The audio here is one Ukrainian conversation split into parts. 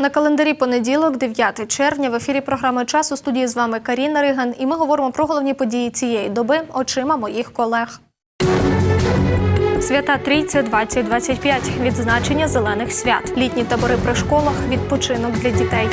На календарі понеділок, 9 червня, в ефірі програми «Час» у студії з вами Каріна Риган, і ми говоримо про головні події цієї доби очима моїх колег. Свята Трійця 2025. Відзначення зелених свят. Літні табори при школах. Відпочинок для дітей.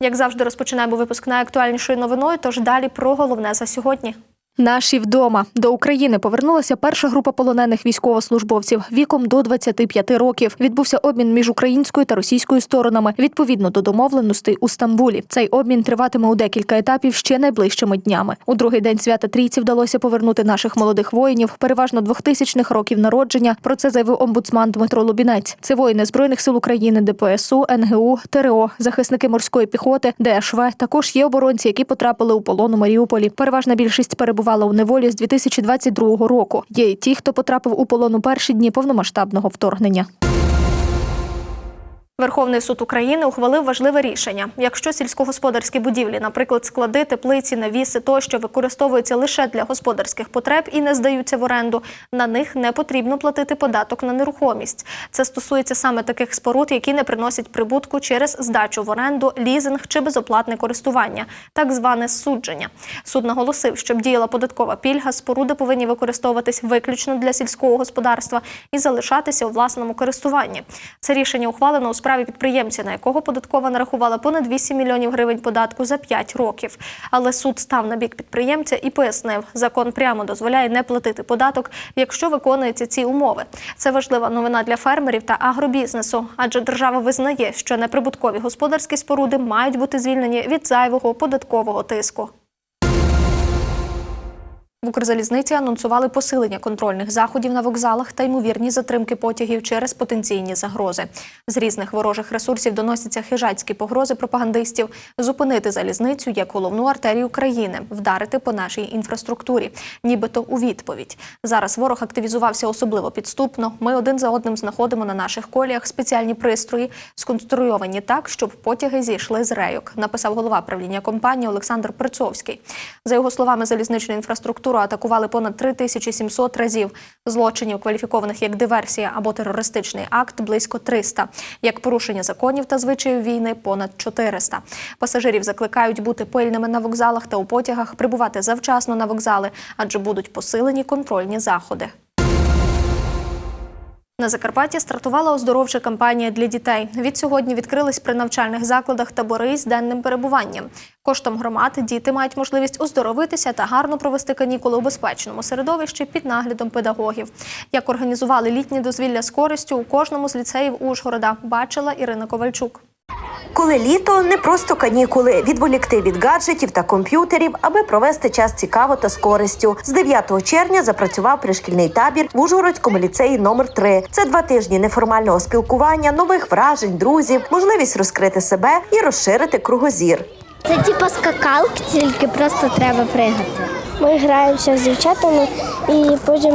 Як завжди, розпочинаємо випуск найактуальнішою новиною. Тож далі про головне за сьогодні. Наші вдома до України повернулася перша група полонених військовослужбовців віком до 25 років. Відбувся обмін між українською та російською сторонами відповідно до домовленостей у Стамбулі. Цей обмін триватиме у декілька етапів ще найближчими днями. У другий день свята трійці вдалося повернути наших молодих воїнів, переважно 2000-х років народження. Про це заявив омбудсман Дмитро Лубінець. Це воїни збройних сил України, ДПСУ, НГУ, ТРО, захисники морської піхоти, ДШВ. Також є оборонці, які потрапили у полон у Маріуполі. Переважна більшість перебувала у неволі з 2022 року. Є й ті, хто потрапив у полон у перші дні повномасштабного вторгнення. Верховний суд України ухвалив важливе рішення. Якщо сільськогосподарські будівлі, наприклад, склади, теплиці, навіси тощо використовуються лише для господарських потреб і не здаються в оренду, на них не потрібно платити податок на нерухомість. Це стосується саме таких споруд, які не приносять прибутку через здачу в оренду, лізинг чи безоплатне користування, так зване судження. Суд наголосив, щоб діяла податкова пільга, споруди повинні використовуватись виключно для сільського господарства і залишатися у власному користуванні. Це рішення ухвалено у справі підприємця, на якого податкова нарахувала понад 8 мільйонів гривень податку за 5 років. Але суд став на бік підприємця і пояснив, закон прямо дозволяє не платити податок, якщо виконуються ці умови. Це важлива новина для фермерів та агробізнесу, адже держава визнає, що неприбуткові господарські споруди мають бути звільнені від зайвого податкового тиску. В Укрзалізниці анонсували посилення контрольних заходів на вокзалах та ймовірні затримки потягів через потенційні загрози. З різних ворожих ресурсів доносяться хижацькі погрози пропагандистів зупинити залізницю як головну артерію країни, вдарити по нашій інфраструктурі, нібито у відповідь. Зараз ворог активізувався особливо підступно. Ми один за одним знаходимо на наших коліях спеціальні пристрої, сконструйовані так, щоб потяги зійшли з рейок. Написав голова правління компанії Олександр Прицовський. За його словами, залізничну інфраструктуру атакували понад 3700 разів. Злочинів, кваліфікованих як диверсія або терористичний акт, близько 300. Як порушення законів та звичаїв війни понад 400. Пасажирів закликають бути пильними на вокзалах та у потягах, прибувати завчасно на вокзали, адже будуть посилені контрольні заходи. На Закарпатті стартувала оздоровча кампанія для дітей. Від сьогодні відкрились при навчальних закладах табори з денним перебуванням. Коштом громад діти мають можливість оздоровитися та гарно провести канікули у безпечному середовищі під наглядом педагогів. Як організували літні дозвілля з користю у кожному з ліцеїв Ужгорода, бачила Ірина Ковальчук. Коли літо не просто канікули, відволікти від гаджетів та комп'ютерів, аби провести час цікаво та з користю. З 9 червня запрацював пришкільний табір в Ужгородському ліцеї номер 3 Це два тижні неформального спілкування, нових вражень, друзів, можливість розкрити себе і розширити кругозір. Це типу скакалки, тільки просто треба пригати. Ми граємося з дівчатами, і потім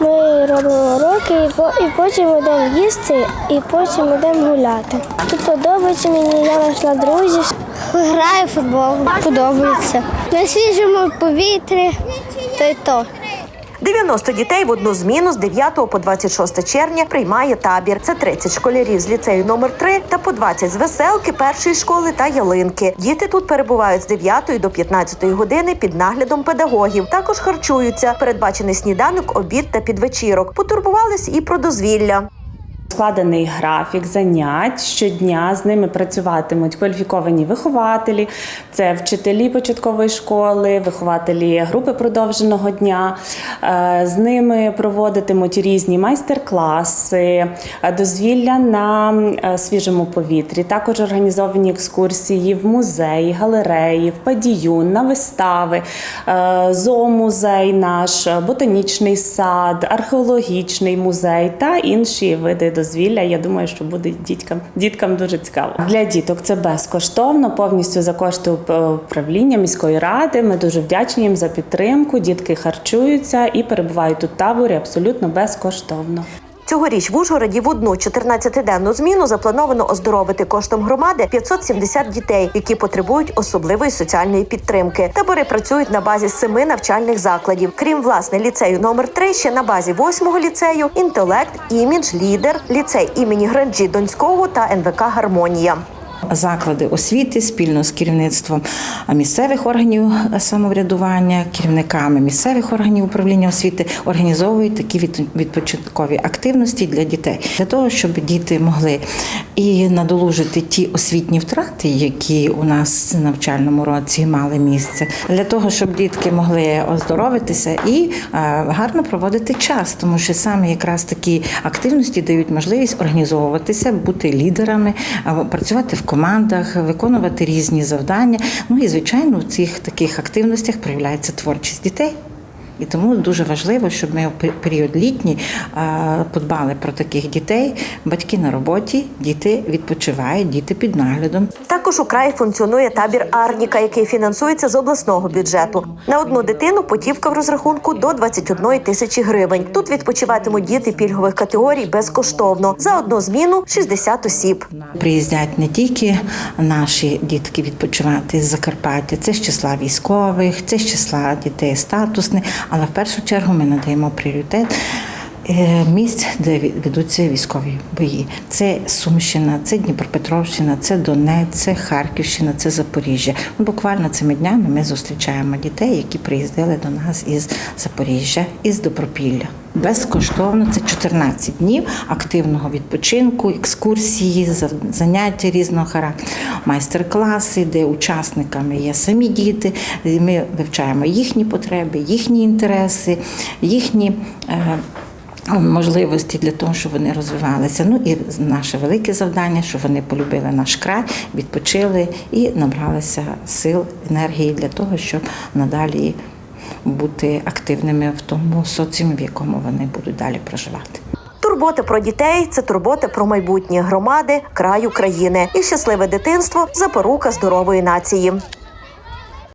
ми робимо уроки, і потім йдемо їсти, і потім йдемо гуляти. Тут подобається мені, я знайшла друзів. Граю в футбол, подобається. На свіжому повітрі, то й то. 90 дітей в одну зміну з 9 по 26 червня приймає табір. Це 30 школярів з ліцею номер 3 та по 20 з веселки, першої школи та ялинки. Діти тут перебувають з 9 до 15 години під наглядом педагогів. Також харчуються. Передбачений сніданок, обід та підвечірок. Потурбувались і про дозвілля. Складений графік занять щодня з ними працюватимуть кваліфіковані вихователі, це вчителі початкової школи, вихователі групи продовженого дня. Е, З ними проводитимуть різні майстер-класи, е, дозвілля на е, свіжому повітрі. Також організовані екскурсії в музеї, галереї, в падіюн, на вистави, зоомузей наш, ботанічний сад, археологічний музей та інші види дозвілля. Я думаю, що буде діткам, діткам дуже цікаво. Для діток це безкоштовно, повністю за кошти управління міської ради. Ми дуже вдячні їм за підтримку. Дітки харчуються і перебувають у таборі абсолютно безкоштовно. Цьогоріч в Ужгороді в одну 14-денну зміну заплановано оздоровити коштом громади 570 дітей, які потребують особливої соціальної підтримки. Табори працюють на базі семи навчальних закладів. Крім власне ліцею номер 3 ще на базі восьмого ліцею інтелект, імідж, лідер, ліцей імені Гранджі Донського та НВК Гармонія. Заклади освіти спільно з керівництвом місцевих органів самоврядування, керівниками місцевих органів управління освіти організовують такі відпочинкові активності для дітей, для того, щоб діти могли і надолужити ті освітні втрати, які у нас в навчальному році мали місце, для того, щоб дітки могли оздоровитися і е, гарно проводити час, тому що саме якраз такі активності дають можливість організовуватися, бути лідерами, працювати в командах, виконувати різні завдання. Ну і звичайно, в цих таких активностях проявляється творчість дітей. І тому дуже важливо, щоб ми в період літній подбали про таких дітей. Батьки на роботі, діти відпочивають, діти під наглядом. Також у краї функціонує табір Арніка, який фінансується з обласного бюджету. На одну дитину путівка в розрахунку до 21 тисячі гривень. Тут відпочиватимуть діти пільгових категорій безкоштовно. За одну зміну 60 осіб. Приїздять не тільки наші дітки відпочивати з Закарпаття, це з числа військових, це з числа дітей статусних, але в першу чергу ми надаємо пріоритет. Е, Місць, де ведуться військові бої, це Сумщина, це Дніпропетровщина, це Донець, це Харківщина, це Запоріжжя. Ну, буквально цими днями ми зустрічаємо дітей, які приїздили до нас із Запоріжжя, із Добропілля. Безкоштовно це 14 днів активного відпочинку, екскурсії, заняття різного характеру, майстер-класи, де учасниками є самі діти. Ми вивчаємо їхні потреби, їхні інтереси, їхні. Е, Можливості для того, щоб вони розвивалися. Ну і наше велике завдання, щоб вони полюбили наш край, відпочили і набралися сил, енергії для того, щоб надалі бути активними в тому соціумі, в якому вони будуть далі проживати. Турбота про дітей це турбота про майбутнє громади, краю країни і щасливе дитинство запорука здорової нації.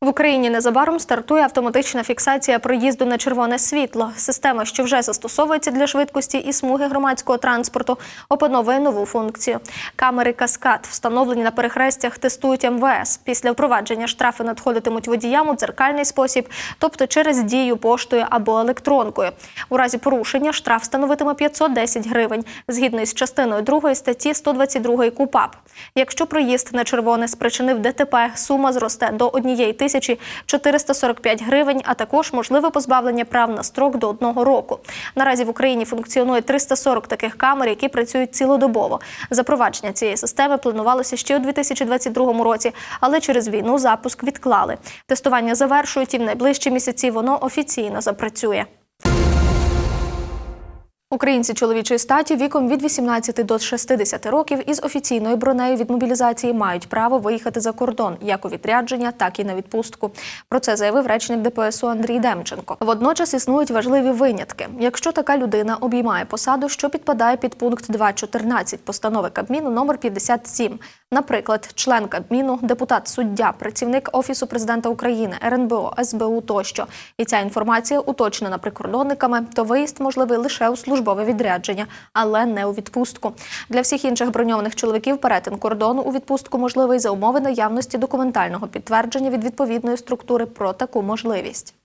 В Україні незабаром стартує автоматична фіксація проїзду на червоне світло. Система, що вже застосовується для швидкості і смуги громадського транспорту, опановує нову функцію. Камери каскад, встановлені на перехрестях, тестують МВС. Після впровадження штрафи надходитимуть водіям у дзеркальний спосіб, тобто через дію поштою або електронкою. У разі порушення штраф становитиме 510 гривень, згідно із частиною 2 статті 122 КУПАП. Якщо проїзд на червоне спричинив ДТП, сума зросте до 1 тисячі 445 гривень, а також можливе позбавлення прав на строк до одного року. Наразі в Україні функціонує 340 таких камер, які працюють цілодобово. Запровадження цієї системи планувалося ще у 2022 році, але через війну запуск відклали. Тестування завершують і в найближчі місяці воно офіційно запрацює. Українці чоловічої статі віком від 18 до 60 років із офіційною бронею від мобілізації мають право виїхати за кордон як у відрядження, так і на відпустку. Про це заявив речник ДПСУ Андрій Демченко. Водночас існують важливі винятки. Якщо така людина обіймає посаду, що підпадає під пункт 2.14 постанови Кабміну номер 57, наприклад, член Кабміну, депутат, суддя, працівник офісу президента України, РНБО, СБУ тощо, і ця інформація уточнена прикордонниками, то виїзд можливий лише у службове відрядження, але не у відпустку. Для всіх інших броньованих чоловіків перетин кордону у відпустку можливий за умови наявності документального підтвердження від відповідної структури про таку можливість.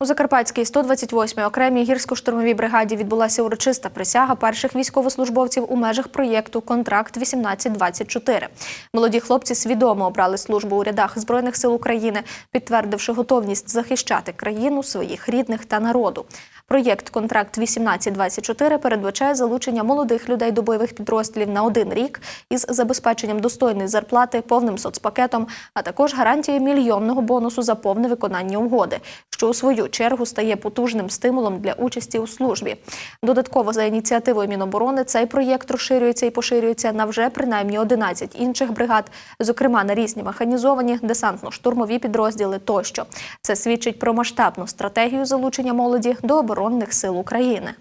У Закарпатській 128-й окремій гірсько-штурмовій бригаді відбулася урочиста присяга перших військовослужбовців у межах проєкту Контракт 1824 Молоді хлопці свідомо обрали службу у рядах збройних сил України, підтвердивши готовність захищати країну, своїх рідних та народу. Проєкт Контракт 1824 передбачає залучення молодих людей до бойових підрозділів на один рік із забезпеченням достойної зарплати, повним соцпакетом, а також гарантією мільйонного бонусу за повне виконання угоди, що у свою чергу стає потужним стимулом для участі у службі. Додатково за ініціативою Міноборони цей проєкт розширюється і поширюється на вже принаймні 11 інших бригад, зокрема на різні механізовані, десантно-штурмові підрозділи тощо. Це свідчить про масштабну стратегію залучення молоді до оборонних сил України.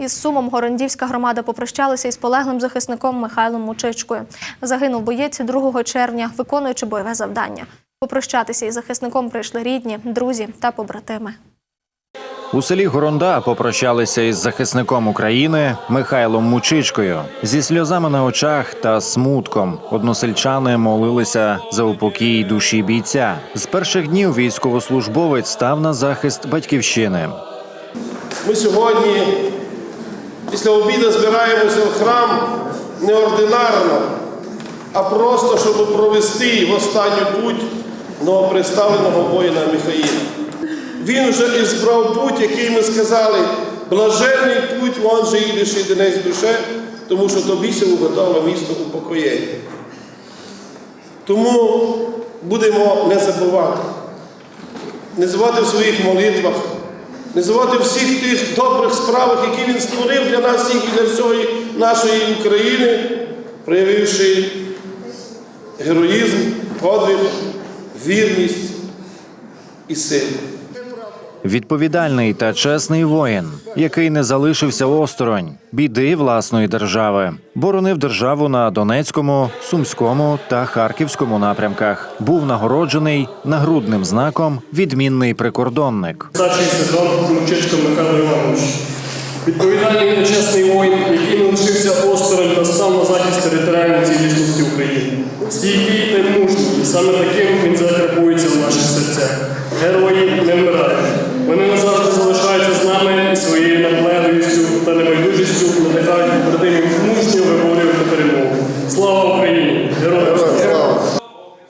Із сумом Горондівська громада попрощалася із полеглим захисником Михайлом Мучичкою. Загинув боєць 2 червня, виконуючи бойове завдання. Попрощатися із захисником прийшли рідні, друзі та побратими. У селі Горонда попрощалися із захисником України Михайлом Мучичкою зі сльозами на очах та смутком. Односельчани молилися за упокій душі бійця. З перших днів військовослужбовець став на захист батьківщини. Ми сьогодні після обіду збираємося в храм неординарно, а просто, щоб провести в останню путь новоприставленого воїна Михаїла. Він вже і збрав путь, який ми сказали, блажений путь, вон же їдеш і денець душе, тому що тобі се уготове місто упокоєння. Тому будемо не забувати не забувати в своїх молитвах, не забувати всіх тих добрих справах, які він створив для нас і для всієї нашої України, проявивши героїзм, подвиг, вірність і силу. Відповідальний та чесний воїн, який не залишився осторонь біди власної держави, боронив державу на Донецькому, Сумському та Харківському напрямках. Був нагороджений нагрудним знаком відмінний прикордонник. Старший сержант Мучечко Михайло Іванович. Відповідальний та чесний воїн, який не лишився осторонь та став на захист територіальної цілісності України. Стійкий та мужній, саме таким він закарбується в наших серцях. Герої не вмирають. Слава Україні! Героям слава!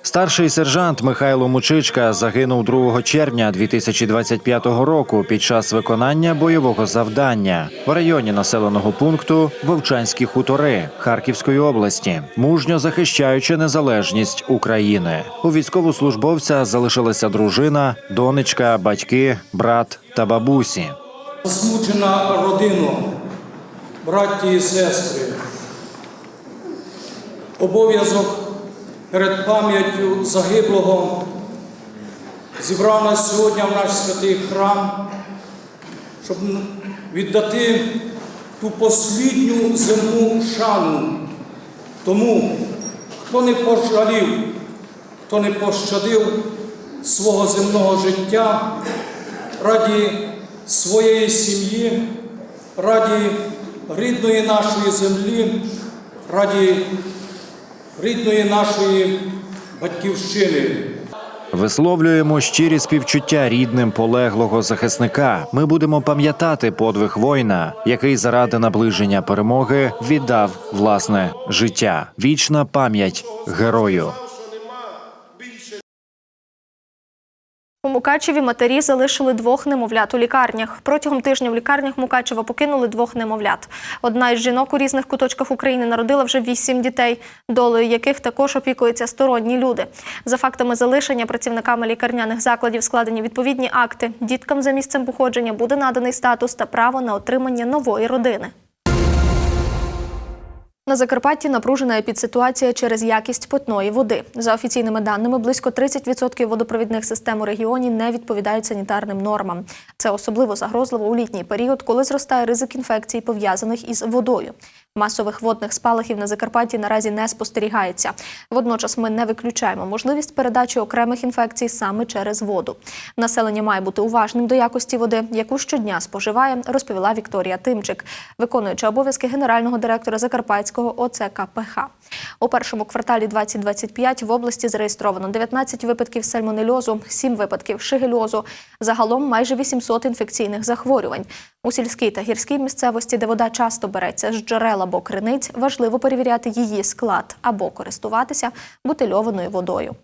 Старший сержант Михайло Мучичка загинув 2 червня 2025 року під час виконання бойового завдання в районі населеного пункту Вовчанські хутори Харківської області, мужньо захищаючи незалежність України. У військовослужбовця залишилася дружина, донечка, батьки, брат та бабусі. засмучена родину, браті і сестри. Обов'язок перед пам'яттю загиблого. Зібрав нас сьогодні в наш святий храм, щоб віддати ту послідню земну шану. Тому, хто не пожалів, хто не пощадив свого земного життя раді своєї сім'ї, раді рідної нашої землі, раді рідної нашої батьківщини. Висловлюємо щирі співчуття рідним полеглого захисника. Ми будемо пам'ятати подвиг воїна, який заради наближення перемоги віддав власне життя. Вічна пам'ять герою. У Мукачеві матері залишили двох немовлят у лікарнях. Протягом тижня в лікарнях Мукачева покинули двох немовлят. Одна із жінок у різних куточках України народила вже вісім дітей, долею яких також опікуються сторонні люди. За фактами залишення працівниками лікарняних закладів складені відповідні акти. Діткам за місцем походження буде наданий статус та право на отримання нової родини. На Закарпатті напружена епідситуація через якість питної води. За офіційними даними, близько 30% водопровідних систем у регіоні не відповідають санітарним нормам. Це особливо загрозливо у літній період, коли зростає ризик інфекцій, пов'язаних із водою. Масових водних спалахів на Закарпатті наразі не спостерігається. Водночас ми не виключаємо можливість передачі окремих інфекцій саме через воду. Населення має бути уважним до якості води, яку щодня споживає, розповіла Вікторія Тимчик, виконуючи обов'язки генерального директора Закарпатського ОЦКПХ. У першому кварталі 2025 в області зареєстровано 19 випадків сальмонельозу, 7 випадків шигельозу, загалом майже 800 інфекційних захворювань. У сільській та гірській місцевості, де вода часто береться з джерел або криниць, важливо перевіряти її склад або користуватися бутильованою водою.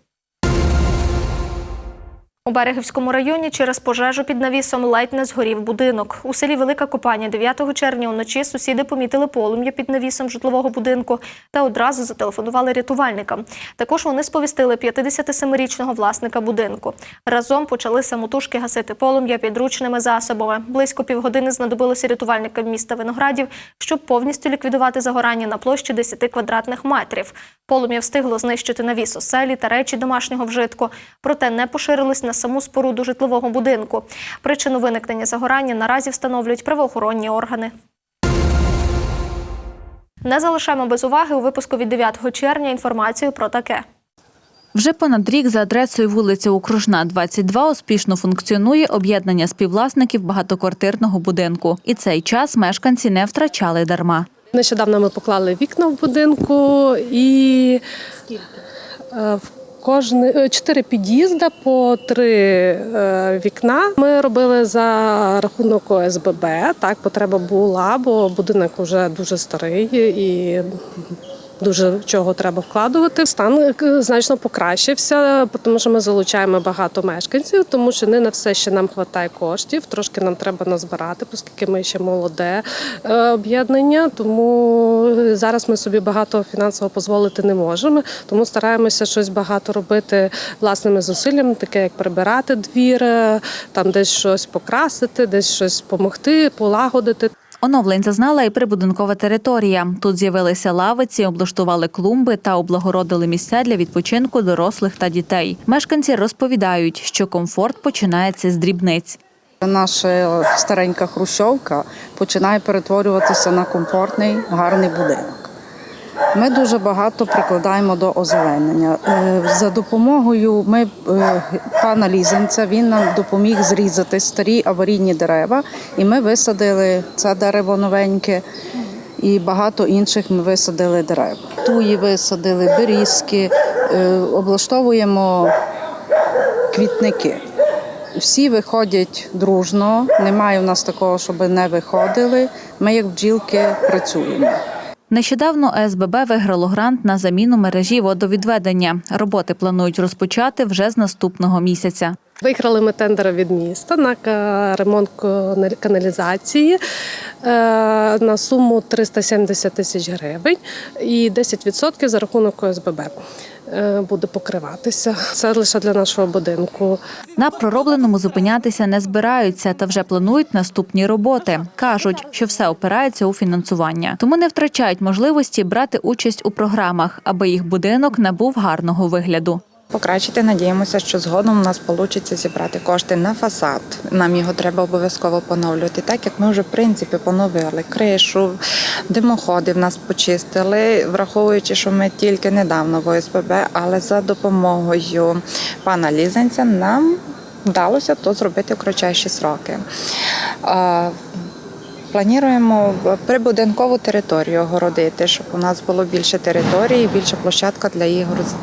У Берегівському районі через пожежу під навісом ледь не згорів будинок. У селі Велика Копання 9 червня уночі сусіди помітили полум'я під навісом житлового будинку та одразу зателефонували рятувальникам. Також вони сповістили 57-річного власника будинку. Разом почали самотужки гасити полум'я підручними засобами. Близько півгодини знадобилося рятувальникам міста Виноградів, щоб повністю ліквідувати загорання на площі 10 квадратних метрів. Полум'я встигло знищити навіс оселі та речі домашнього вжитку, проте не поширились на саму споруду житлового будинку. Причину виникнення загорання наразі встановлюють правоохоронні органи. Не залишаємо без уваги у випуску від 9 червня інформацію про таке. Вже понад рік за адресою вулиця Окружна, 22 успішно функціонує об'єднання співвласників багатоквартирного будинку. І цей час мешканці не втрачали дарма. Нещодавно ми поклали вікна в будинку і Е, в кожне чотири під'їзда по три е, вікна. Ми робили за рахунок ОСББ. Так, потреба була, бо будинок вже дуже старий і. Дуже чого треба вкладувати. Стан е, значно покращився, тому що ми залучаємо багато мешканців, тому що не на все ще нам вистачає коштів. Трошки нам треба назбирати, оскільки ми ще молоде е, об'єднання. Тому зараз ми собі багато фінансово дозволити не можемо. Тому стараємося щось багато робити власними зусиллями, таке як прибирати двір, е, там десь щось покрасити, десь щось допомогти, полагодити. Оновлень зазнала і прибудинкова територія. Тут з'явилися лавиці, облаштували клумби та облагородили місця для відпочинку дорослих та дітей. Мешканці розповідають, що комфорт починається з дрібниць. Наша старенька хрущовка починає перетворюватися на комфортний, гарний будинок. Ми дуже багато прикладаємо до озеленення. Е, За допомогою ми, е, пана Лізенця він нам допоміг зрізати старі аварійні дерева, і ми висадили це дерево новеньке. І багато інших ми висадили дерев. Туї висадили, берізки, е, облаштовуємо квітники. Всі виходять дружно, немає в нас такого, щоб не виходили. Ми, як бджілки, працюємо. Нещодавно СББ виграло грант на заміну мережі водовідведення. Роботи планують розпочати вже з наступного місяця. Виграли ми тендер від міста на ремонт каналі- каналізації е, на суму 370 тисяч гривень і 10% за рахунок ОСББ е, буде покриватися. Це лише для нашого будинку. На проробленому зупинятися не збираються та вже планують наступні роботи. кажуть, що все опирається у фінансування, тому не втрачають можливості брати участь у програмах, аби їх будинок набув гарного вигляду. Покращити, надіємося, що згодом у нас вийде зібрати кошти на фасад. Нам його треба обов'язково поновлювати, так як ми вже в принципі поновили кришу, димоходи в нас почистили, враховуючи, що ми тільки недавно в ОСББ, але за допомогою пана Лізенця нам вдалося то зробити в кратчайші сроки. Плануємо прибудинкову територію огородити, щоб у нас було більше території, більше площадка для ігор з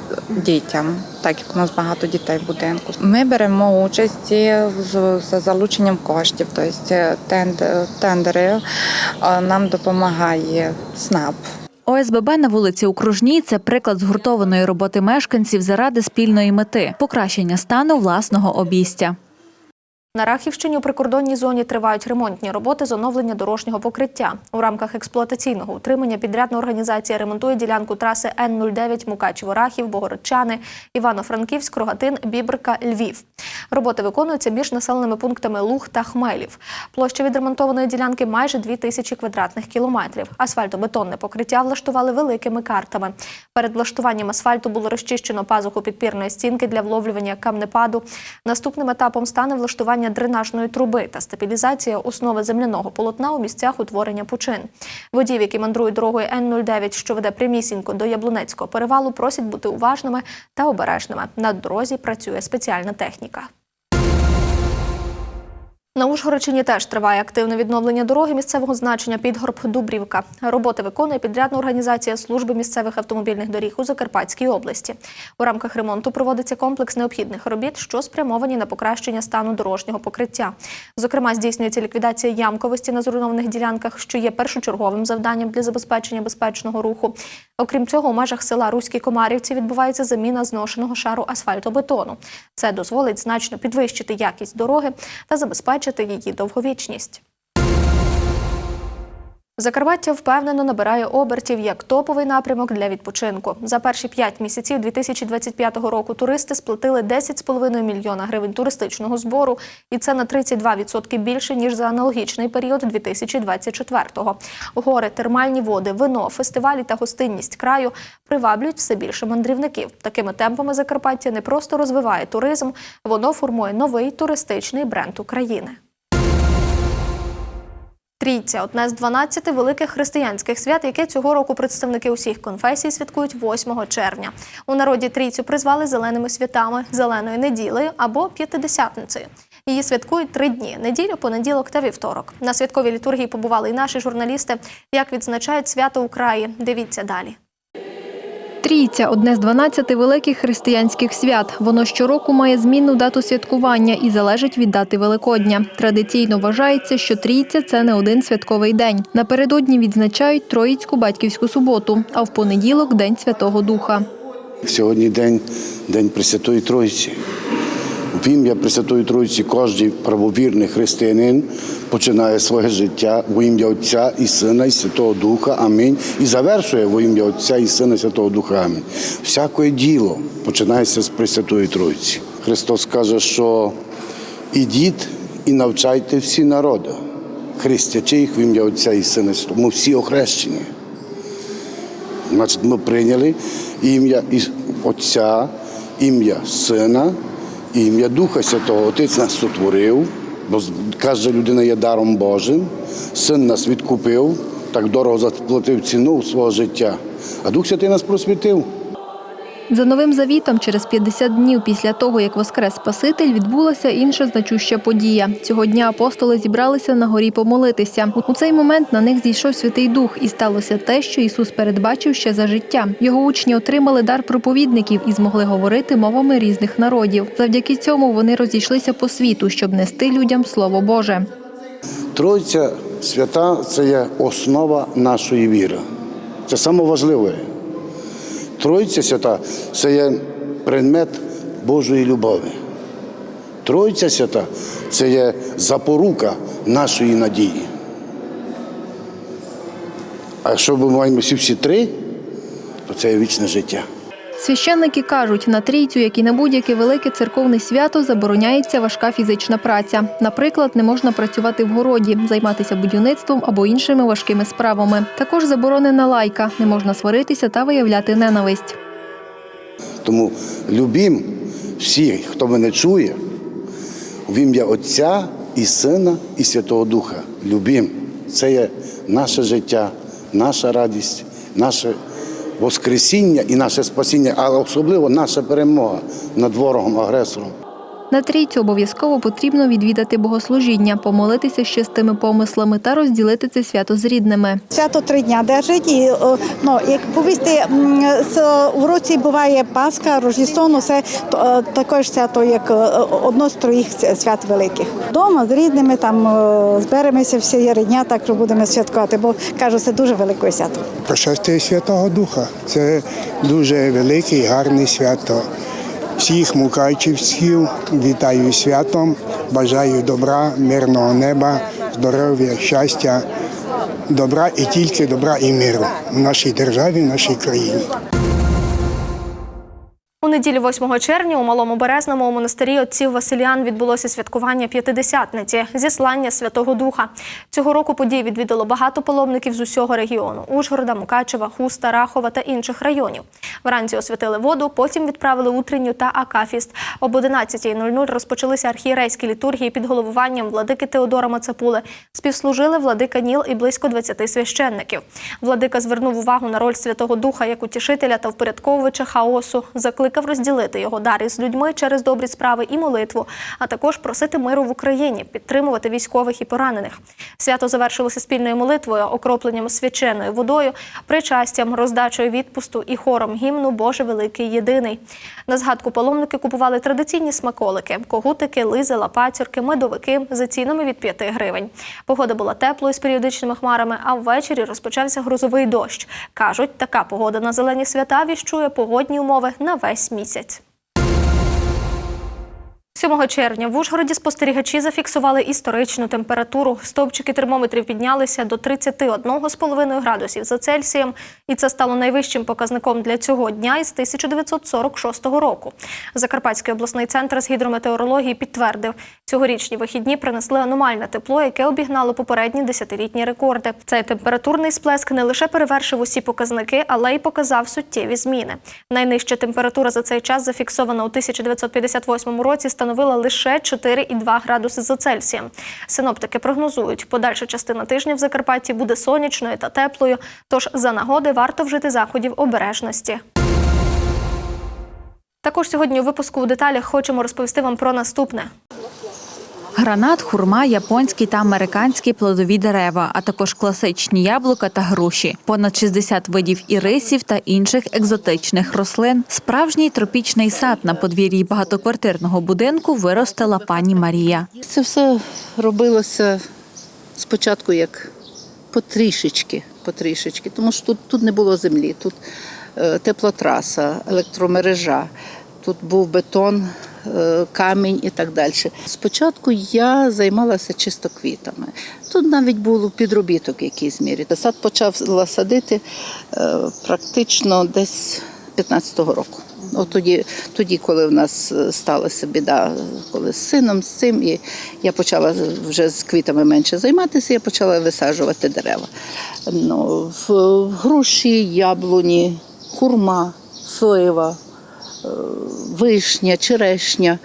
дітям, так як у нас багато дітей в будинку. Ми беремо участь з- за залученням коштів, тобто тендери нам допомагає СНАП. ОСББ на вулиці Окружній це приклад згуртованої роботи мешканців заради спільної мети покращення стану власного обійстя. На Рахівщині у прикордонній зоні тривають ремонтні роботи з оновлення дорожнього покриття. У рамках експлуатаційного утримання підрядна організація ремонтує ділянку траси Н-09 Мукачево-Рахів, Богородчани, Івано-Франківськ, Рогатин, Бібрка, Львів. Роботи виконуються між населеними пунктами Луг та Хмелів. Площа відремонтованої ділянки майже 2 тисячі квадратних кілометрів. Асфальтобетонне покриття влаштували великими картами. Перед влаштуванням асфальту було розчищено пазуху підпірної стінки для вловлювання камнепаду. Наступним етапом стане влаштування дренажної труби та стабілізація основи земляного полотна у місцях утворення пучин. Водіїв, які мандрують дорогою Н-09, що веде прямісінько до Яблунецького перевалу, просять бути уважними та обережними. На дорозі працює спеціальна техніка. На Ужгородчині теж триває активне відновлення дороги місцевого значення Підгорб Дубрівка. Роботи виконує підрядна організація служби місцевих автомобільних доріг у Закарпатській області. У рамках ремонту проводиться комплекс необхідних робіт, що спрямовані на покращення стану дорожнього покриття. Зокрема, здійснюється ліквідація ямковості на зруйнованих ділянках, що є першочерговим завданням для забезпечення безпечного руху. Окрім цього, у межах села Руські Комарівці відбувається заміна зношеного шару асфальтобетону. Це дозволить значно підвищити якість дороги та забезпечити її довговічність. Закарпаття впевнено набирає обертів як топовий напрямок для відпочинку. За перші п'ять місяців 2025 року туристи сплатили 10,5 мільйона гривень туристичного збору, і це на 32% більше ніж за аналогічний період 2024-го. Гори, термальні води, вино, фестивалі та гостинність краю приваблюють все більше мандрівників. Такими темпами Закарпаття не просто розвиває туризм, воно формує новий туристичний бренд України. Трійця одне з 12 великих християнських свят, яке цього року представники усіх конфесій святкують 8 червня. У народі трійцю призвали зеленими святами, зеленою неділею або п'ятидесятницею. Її святкують три дні: неділю, понеділок та вівторок. На святковій літургії побували і наші журналісти. Як відзначають свято у краї? Дивіться далі. Трійця одне з 12 великих християнських свят. Воно щороку має змінну дату святкування і залежить від дати Великодня. Традиційно вважається, що трійця це не один святковий день. Напередодні відзначають Троїцьку батьківську суботу, а в понеділок День Святого Духа. Сьогодні день, день Пресвятої Троїці. В ім'я Пресвятої Троїці кожен правовірний християнин починає своє життя в ім'я Отця і Сина і Святого Духа. Амінь. І завершує в ім'я Отця і Сина і Святого Духа. Амінь. Всяке діло починається з Пресвятої Троїці. Христос каже, що ідіть і навчайте всі народи, хрестячи їх в ім'я Отця і Сина. Ми всі охрещені. Значить, ми прийняли ім'я Отця, ім'я Сина, ім'я Духа Святого. Отець нас сотворив, бо каже людина є даром Божим. Син нас відкупив, так дорого заплатив ціну свого життя. А Дух Святий нас просвітив. За новим завітом, через 50 днів після того, як воскрес Спаситель, відбулася інша значуща подія. Цього дня апостоли зібралися на горі помолитися. У цей момент на них зійшов Святий Дух, і сталося те, що Ісус передбачив ще за життя. Його учні отримали дар проповідників і змогли говорити мовами різних народів. Завдяки цьому вони розійшлися по світу, щоб нести людям Слово Боже. Тройця свята це є основа нашої віри. Це найважливіше. Тройця свята це є предмет Божої любові. Тройця свята це є запорука нашої надії. А якщо ми маємо всі всі три, то це є вічне життя. Священники кажуть, на трійцю, як і на будь-яке велике церковне свято, забороняється важка фізична праця. Наприклад, не можна працювати в городі, займатися будівництвом або іншими важкими справами. Також заборонена лайка, не можна сваритися та виявляти ненависть. Тому любім всіх, хто мене чує, в ім'я Отця і Сина, і Святого Духа. Любім. Це є наше життя, наша радість, наше Воскресіння і наше спасіння, але особливо наша перемога над ворогом-агресором. На трійцю обов'язково потрібно відвідати богослужіння, помолитися з чистими помислами та розділити це свято з рідними. Свято три дня держить і ну, як повісти у році буває Пасха, Рождество, ну це то, е, також свято, як е, одно з троїх свят великих. Дома з рідними там е, зберемося всі рідня, так що будемо святкувати, бо кажу, це дуже велике свято. Пришестя Святого Духа. Це дуже велике і гарне свято. Всіх мукачівців вітаю святом, бажаю добра, мирного неба, здоров'я, щастя, добра і тільки добра і миру в нашій державі, в нашій країні. Неділю 8 червня у Малому Березному у монастирі отців Василіан відбулося святкування п'ятидесятниці зіслання Святого Духа. Цього року події відвідало багато паломників з усього регіону Ужгорода, Мукачева, Хуста, Рахова та інших районів. Вранці освятили воду, потім відправили утренню та акафіст. Об 11.00 розпочалися архієрейські літургії під головуванням владики Теодора Мацапули. Співслужили владика Ніл і близько 20 священників. Владика звернув увагу на роль Святого Духа як утішителя та впорядковувача хаосу, закликав розділити його дар із людьми через добрі справи і молитву, а також просити миру в Україні, підтримувати військових і поранених. Свято завершилося спільною молитвою, окропленням свяченою водою, причастям, роздачею відпусту і хором гімну Боже Великий Єдиний. На згадку паломники купували традиційні смаколики: когутики, лизи, лапацюрки, медовики за цінами від 5 гривень. Погода була теплою з періодичними хмарами, а ввечері розпочався грозовий дощ. Кажуть, така погода на зелені свята віщує погодні умови на весь dismiss it. 7 червня в Ужгороді спостерігачі зафіксували історичну температуру. Стовпчики термометрів піднялися до 31,5 градусів за Цельсієм, і це стало найвищим показником для цього дня із 1946 року. Закарпатський обласний центр з гідрометеорології підтвердив, цьогорічні вихідні принесли аномальне тепло, яке обігнало попередні десятилітні рекорди. Цей температурний сплеск не лише перевершив усі показники, але й показав суттєві зміни. Найнижча температура за цей час зафіксована у 1958 році становила лише 4,2 градуси за Цельсієм. Синоптики прогнозують, подальша частина тижня в Закарпатті буде сонячною та теплою, тож за нагоди варто вжити заходів обережності. Також сьогодні у випуску у деталях хочемо розповісти вам про наступне. Гранат, хурма, японські та американські плодові дерева, а також класичні яблука та груші, понад 60 видів ірисів та інших екзотичних рослин. Справжній тропічний сад на подвір'ї багатоквартирного будинку виростила пані Марія. Це все робилося спочатку як потрішечки, потрішечки, тому що тут, тут не було землі, тут е, теплотраса, електромережа, тут був бетон, камінь і так далі. Спочатку я займалася чисто квітами. Тут навіть був підробіток в якійсь мірі. Сад почала садити е, практично десь 15-го року. От тоді, тоді, коли в нас е, сталася біда, коли з сином, з цим, і я почала вже з квітами менше займатися, я почала висаджувати дерева. Ну, в, груші, яблуні, хурма, слива, е, вишня, черешня.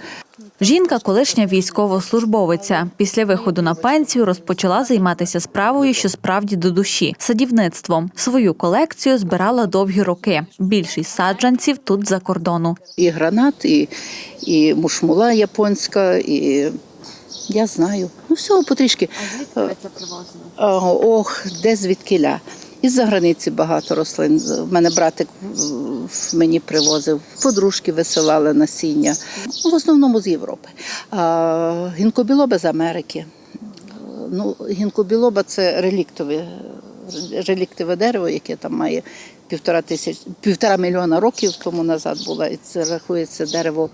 Жінка, колишня військовослужбовиця, після виходу на пенсію розпочала займатися справою, що справді до душі садівництвом. Свою колекцію збирала довгі роки. Більшість саджанців тут за кордону. І гранат, і, і мушмула японська, і я знаю. Ну, всього потрішки. А звідки це привозили? Ох, де звідкиля. Із-за границі багато рослин. В мене братик мені привозив, подружки висилали насіння. В основному з Європи. А гінкобілоба з Америки. Ну, гінкобілоба це реліктове, реліктове дерево, яке там має півтора тисяч, півтора мільйона років тому назад було. І це рахується дерево,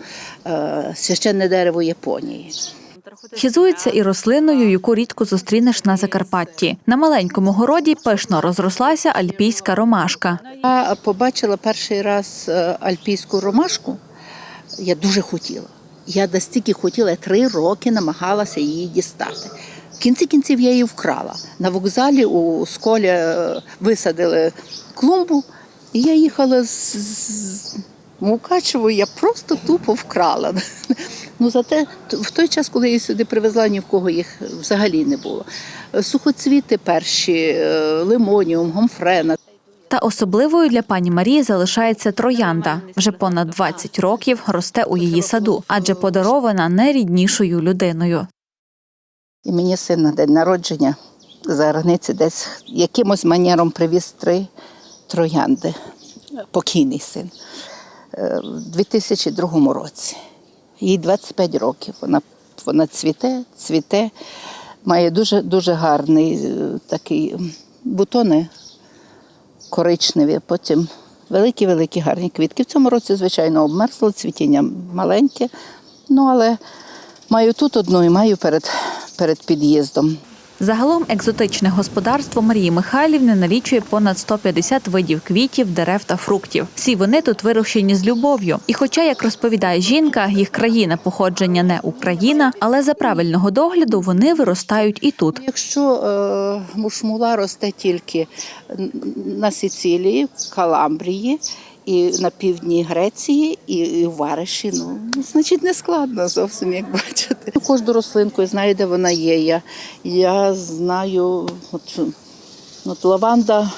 е, священне дерево Японії. Хізується і рослиною, яку рідко зустрінеш на Закарпатті. На маленькому городі пишно розрослася альпійська ромашка. Я побачила перший раз е, альпійську ромашку. Я дуже хотіла. Я настільки хотіла, я три роки намагалася її дістати. В кінці кінців я її вкрала. На вокзалі у сколі е, висадили клумбу, і я їхала з, з Мукачево, я просто тупо вкрала. Ну, зате в той час, коли я її сюди привезла, ні в кого їх взагалі не було. Сухоцвіти перші, е, лимоніум, гомфрена. Та особливою для пані Марії залишається троянда. Вже понад 20 років росте у її саду, адже подарована найріднішою людиною. І мені син на день народження за границі десь якимось манером привіз три троянди. Покійний син. Е, В 2002 році. Їй 25 років. Вона, вона цвіте, цвіте, має дуже, дуже гарний е, такий бутони коричневі, потім великі-великі гарні квітки. В цьому році, звичайно, обмерзло, цвітіння маленьке. Ну, але маю тут одну і маю перед, перед під'їздом. Загалом екзотичне господарство Марії Михайлівни налічує понад 150 видів квітів, дерев та фруктів. Всі вони тут вирощені з любов'ю. І хоча, як розповідає жінка, їх країна походження не Україна, але за правильного догляду вони виростають і тут. Якщо е, мушмула росте тільки на Сицилії, в Каламбрії і на півдні Греції, і, в Вариші, ну значить не складно зовсім, як бачите. Кожну рослинку я знаю, де вона є. Я, я знаю, от, от лаванда,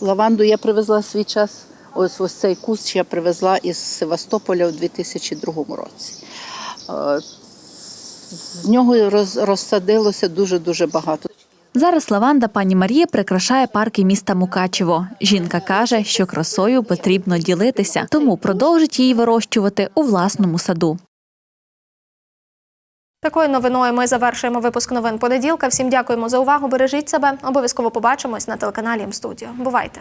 лаванду я привезла свій час. Ось ось цей кущ я привезла із Севастополя у 2002 році. Е, З нього розсадилося дуже дуже багато. Зараз лаванда пані Марія прикрашає парки міста Мукачево. Жінка каже, що красою потрібно ділитися, тому продовжить її вирощувати у власному саду. Такою новиною ми завершуємо випуск новин понеділка. Всім дякуємо за увагу. Бережіть себе. Обов'язково побачимось на телеканалі М-студіо. Бувайте!